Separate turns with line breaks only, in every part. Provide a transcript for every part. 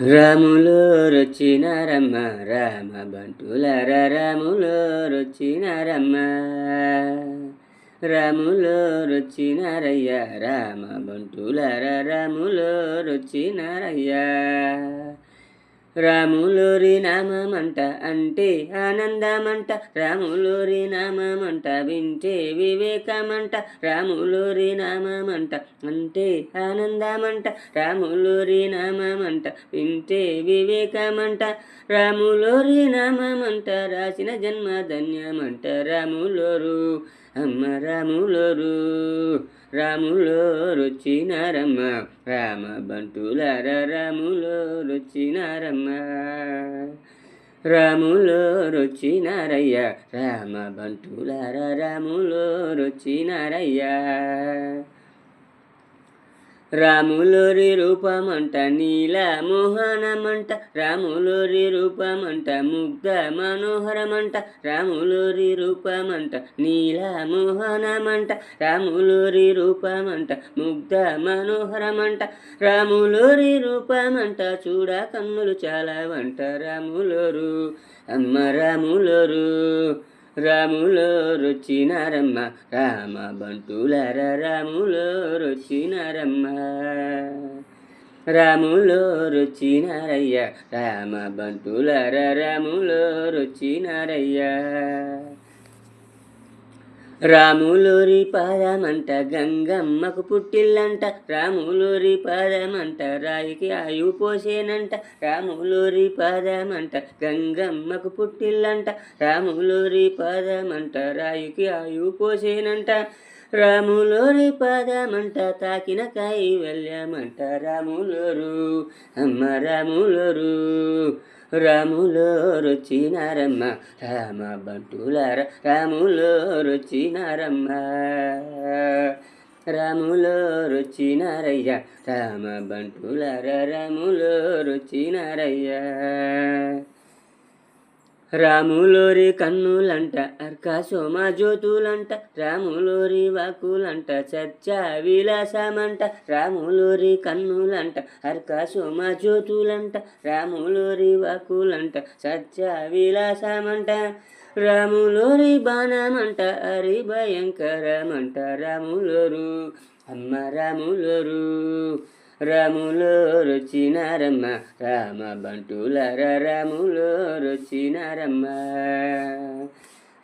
రాములో రొచ్చినారమ్మ రామ బంటులర రమ్మ. రాములు రాములో రొచ్చినారయ్య రామ బంటులర రాములో రొచ్చినారయ్య రాములోరి నామమంట అంటే ఆనందమంట రాములోరి నామమంట వింటే వివేకమంట రాములోరి నామమంట అంటే ఆనందమంట రాములోరి నామమంట వింటే వివేకమంట రాములోరి నామమంట రాసిన జన్మ ధన్యమంట రాములోరు అమ్మ రాములోరు రాములోరు వచ్చినారమ్మ రామ బంటులార రాములోరు వచ్చినారమ్మ రాములోరు వచ్చినారయ్య రామ బంటులార రాములోరు వచ్చినారయ్యా రాములోరి రూపమంట నీల మోహనమంట రాములోరి రూపమంట ముగ్ధ మనోహరమంట రాములోరి రూపమంట నీల మోహనమంట రాములోరి రూపమంట ముగ్ధ మనోహరమంట రాములోరి రూపమంట చూడ కన్నులు చాలా వంట రాములోరు అమ్మ రాములోరు. రాములో రొచ్చినారమ్మ రామ బంటులర రాములో రొచ్చినారమ్మ రాములో రొచ్చినారయ్య రామ బంటులర రాములో రొచ్చినారయ్య రాములూరి పాదమంట గంగమ్మకు పుట్టిల్లంట రాములూరి పాదమంట రాయికి ఆయు పోసేనంట రాములూరి పాదమంట గంగమ్మకు పుట్టిల్లంట రాములూరి పాదమంట రాయికి ఆయు పోసేనంట. రాములోరి పాదమంట తాకిన కైవల్యమంట రాములోరు. అమ్మ రాములోరు రాములోరు వచ్చినారమ్మ రామ బంటులార రాములోరు వచ్చినారమ్మ రాములోరు వచ్చినారయ్య రామ బంటులార రాములోరు వచ్చినారయ్యా రాములోరి కన్నులంట అర్క సోమ జ్యోతులంట రాములోరి వాకులంట చర్చా విలాసమంట రాములోరి కన్నులంట అర్క సోమ జ్యోతులంట రాములోరి వాకులంట చర్చా విలాసమంట రాములోరి బాణమంట హరి భయంకరమంట రాములోరు అమ్మ రాములోరు. రాములో రొచ్చినారమ్మ రామ బంటులర రాములో రొచ్చినారమ్మ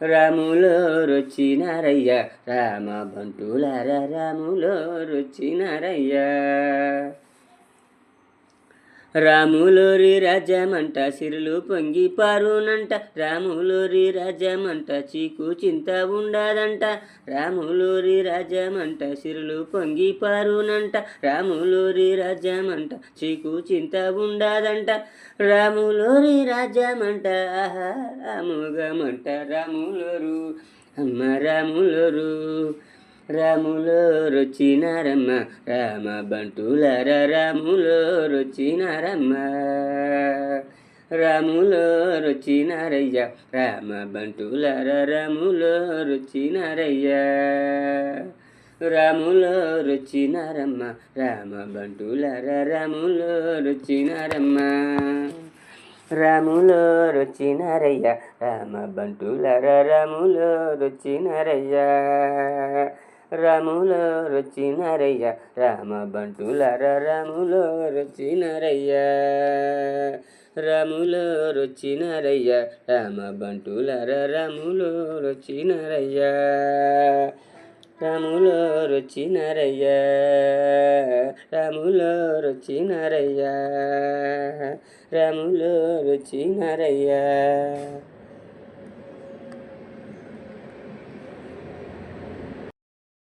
రాములో రొచ్చినారయ్య రామ బంటుల రాములో రొచ్చినారయ్య రాములోరి రాజమంట సిరులు పొంగి పారునంట రాములోరి రాజమంట చీకు చింత ఉండదంట రాములోరి రాజమంట సిరులు పొంగి పారునంట రాములోరి రాజమంట చీకు చింత ఉండదంట రాములోరి రాజమంట ఆహా అమోఘమంట రాములోరు అమ్మ రాములోరు. రాములో రొచ్చినారమ్మ రామ బంటులర రాములో రాములు రాములో రొచ్చినారయ్య రామ బంటులర రాములో రొచ్చినారయ్య రాములో రొచ్చినారమ్మ రామ బంటులర రాములో రొచ్చినారమ్మ రాములో రొచ్చినారయ్య రామ బంటులర రాములో రొచ్చినారయ్య రాములో రొచ్చినారయ్య రామ బంటులర రాములో రొచ్చినారయ్య. రాములో రొచ్చినారయ్య రామ బంటులర రాములో రొచ్చినారయ్య. రాములో రొచ్చినారయ్య రాములో రొచ్చినారయ్య. రాములో రొచ్చినారయ్య.